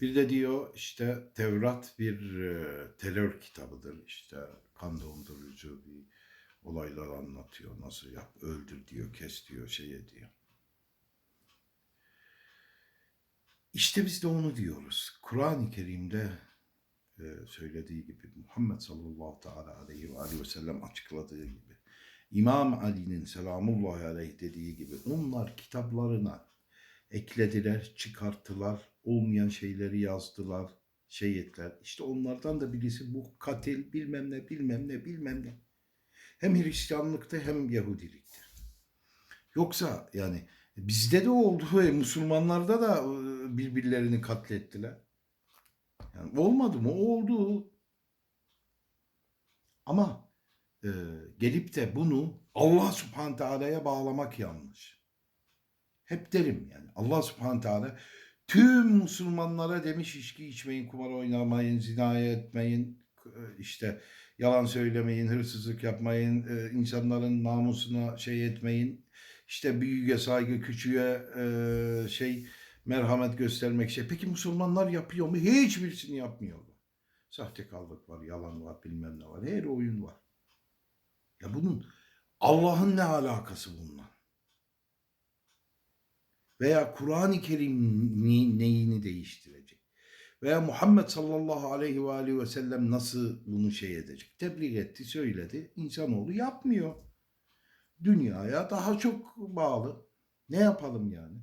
Bir de diyor işte Tevrat bir e, terör kitabıdır. İşte kan dondurucu bir olaylar anlatıyor. Nasıl yap, öldür diyor, kes diyor, şey ediyor. İşte biz de onu diyoruz. Kur'an-ı Kerim'de e, söylediği gibi Muhammed sallallahu teala aleyhi ve aleyhi ve sellem açıkladığı gibi İmam Ali'nin selamullahi aleyh dediği gibi onlar kitaplarına eklediler, çıkarttılar, olmayan şeyleri yazdılar, şey ettiler. İşte onlardan da birisi bu katil bilmem ne bilmem ne bilmem ne. Hem Hristiyanlıkta hem Yahudilikte. Yoksa yani bizde de oldu ve Müslümanlarda da e, birbirlerini katlettiler. Yani olmadı mı? Oldu. Ama e, gelip de bunu Allah subhanahu teala'ya bağlamak yanlış. Hep derim yani Allah subhanahu teala tüm Müslümanlara demiş içki içmeyin, kumar oynamayın, zinaya etmeyin, işte yalan söylemeyin, hırsızlık yapmayın, e, insanların namusuna şey etmeyin, işte büyüğe saygı, küçüğe e, şey merhamet göstermek şey. Peki Müslümanlar yapıyor mu? Hiçbirisini yapmıyorlar. Sahtekarlık var, yalan var, bilmem ne var. Her oyun var. Ya bunun Allah'ın ne alakası bununla? Veya Kur'an-ı Kerim ni- neyini değiştirecek? Veya Muhammed sallallahu aleyhi ve aleyhi ve sellem nasıl bunu şey edecek? Tebliğ etti, söyledi. İnsanoğlu yapmıyor. Dünyaya daha çok bağlı. Ne yapalım yani?